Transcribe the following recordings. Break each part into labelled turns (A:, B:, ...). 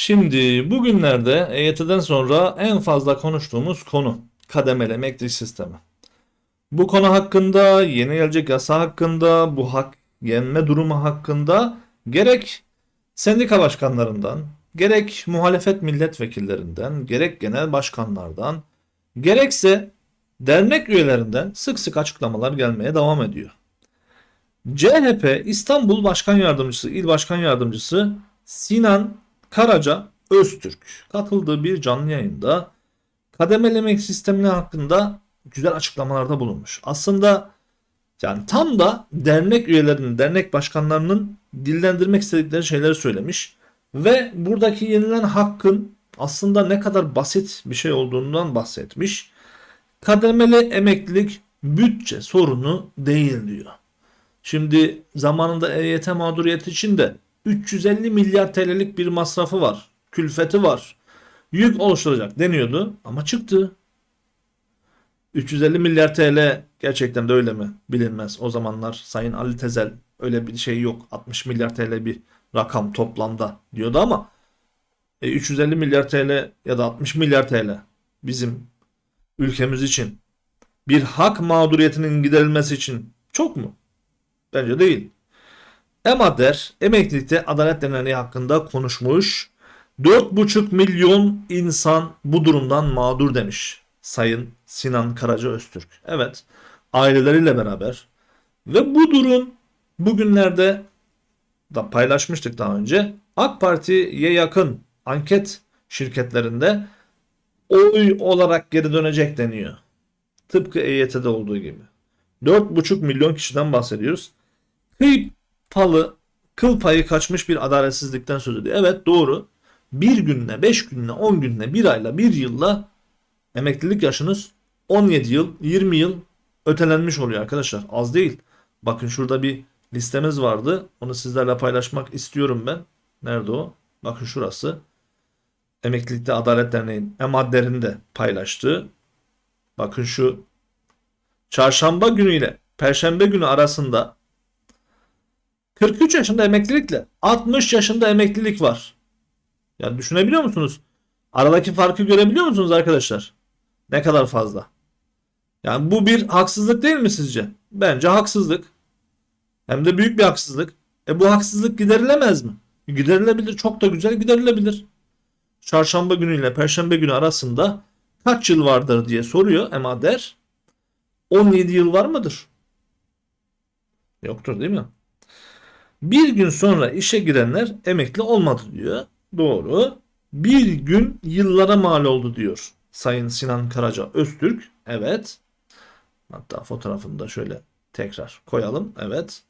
A: Şimdi bugünlerde EYT'den sonra en fazla konuştuğumuz konu kademeli emeklilik sistemi. Bu konu hakkında, yeni gelecek yasa hakkında, bu hak yenme durumu hakkında gerek sendika başkanlarından, gerek muhalefet milletvekillerinden, gerek genel başkanlardan, gerekse dernek üyelerinden sık sık açıklamalar gelmeye devam ediyor. CHP İstanbul Başkan Yardımcısı, İl Başkan Yardımcısı Sinan Karaca Öztürk katıldığı bir canlı yayında kademeli emek sistemine hakkında güzel açıklamalarda bulunmuş. Aslında yani tam da dernek üyelerinin, dernek başkanlarının dillendirmek istedikleri şeyleri söylemiş ve buradaki yenilen hakkın aslında ne kadar basit bir şey olduğundan bahsetmiş. Kademeli emeklilik bütçe sorunu değil diyor. Şimdi zamanında EYT mağduriyeti için de 350 milyar TL'lik bir masrafı var. Külfeti var. Yük oluşturacak deniyordu ama çıktı. 350 milyar TL gerçekten de öyle mi? Bilinmez. O zamanlar Sayın Ali Tezel öyle bir şey yok. 60 milyar TL bir rakam toplamda diyordu ama e, 350 milyar TL ya da 60 milyar TL bizim ülkemiz için bir hak mağduriyetinin giderilmesi için çok mu? Bence değil. Emader emeklilikte adalet deneni hakkında konuşmuş. 4,5 milyon insan bu durumdan mağdur demiş Sayın Sinan Karaca Öztürk. Evet aileleriyle beraber ve bu durum bugünlerde da paylaşmıştık daha önce. AK Parti'ye yakın anket şirketlerinde oy olarak geri dönecek deniyor. Tıpkı EYT'de olduğu gibi. 4,5 milyon kişiden bahsediyoruz. Kıyıp palı kıl payı kaçmış bir adaletsizlikten söz ediyor. Evet doğru. Bir günle, beş günle, on günle, bir ayla, bir yılla emeklilik yaşınız 17 yıl, 20 yıl ötelenmiş oluyor arkadaşlar. Az değil. Bakın şurada bir listemiz vardı. Onu sizlerle paylaşmak istiyorum ben. Nerede o? Bakın şurası. Emeklilikte Adalet Derneği'nin emadlerinde paylaştığı. Bakın şu çarşamba günü perşembe günü arasında 43 yaşında emeklilikle 60 yaşında emeklilik var. Yani düşünebiliyor musunuz? Aradaki farkı görebiliyor musunuz arkadaşlar? Ne kadar fazla? Yani bu bir haksızlık değil mi sizce? Bence haksızlık. Hem de büyük bir haksızlık. E bu haksızlık giderilemez mi? Giderilebilir. Çok da güzel giderilebilir. Çarşamba günü ile perşembe günü arasında kaç yıl vardır diye soruyor Emader. 17 yıl var mıdır? Yoktur değil mi? Bir gün sonra işe girenler emekli olmadı diyor. Doğru. Bir gün yıllara mal oldu diyor. Sayın Sinan Karaca Öztürk. Evet. Hatta fotoğrafını da şöyle tekrar koyalım. Evet.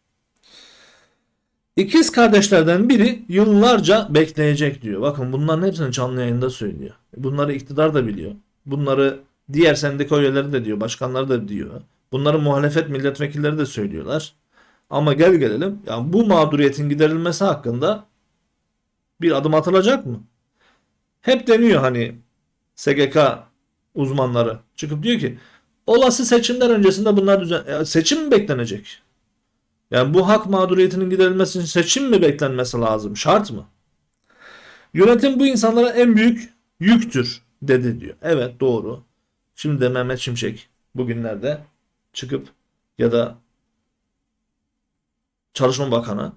A: İkiz kardeşlerden biri yıllarca bekleyecek diyor. Bakın bunların hepsini canlı yayında söylüyor. Bunları iktidar da biliyor. Bunları diğer sendika üyeleri de diyor. Başkanları da diyor. Bunları muhalefet milletvekilleri de söylüyorlar. Ama gel gelelim. Yani bu mağduriyetin giderilmesi hakkında bir adım atılacak mı? Hep deniyor hani SGK uzmanları çıkıp diyor ki olası seçimler öncesinde bunlar düzen seçim mi beklenecek? Yani bu hak mağduriyetinin giderilmesi için seçim mi beklenmesi lazım? Şart mı? Yönetim bu insanlara en büyük yüktür dedi diyor. Evet doğru. Şimdi de Mehmet Şimşek bugünlerde çıkıp ya da Çalışma Bakanı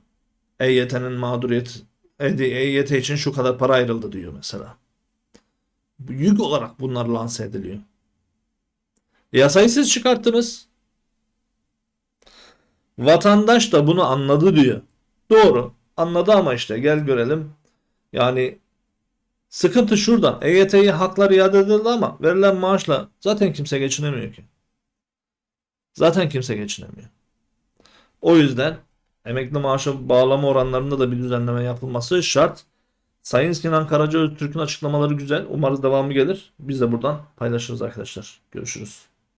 A: EYT'nin mağduriyet EYT için şu kadar para ayrıldı diyor mesela. Yük olarak bunlar lanse ediliyor. Yasayı siz çıkarttınız. Vatandaş da bunu anladı diyor. Doğru. Anladı ama işte gel görelim. Yani sıkıntı şurada. EYT'yi haklar iade edildi ama verilen maaşla zaten kimse geçinemiyor ki. Zaten kimse geçinemiyor. O yüzden emekli maaşı bağlama oranlarında da bir düzenleme yapılması şart. Sayın Sinan Karaca Öztürk'ün açıklamaları güzel. Umarız devamı gelir. Biz de buradan paylaşırız arkadaşlar. Görüşürüz.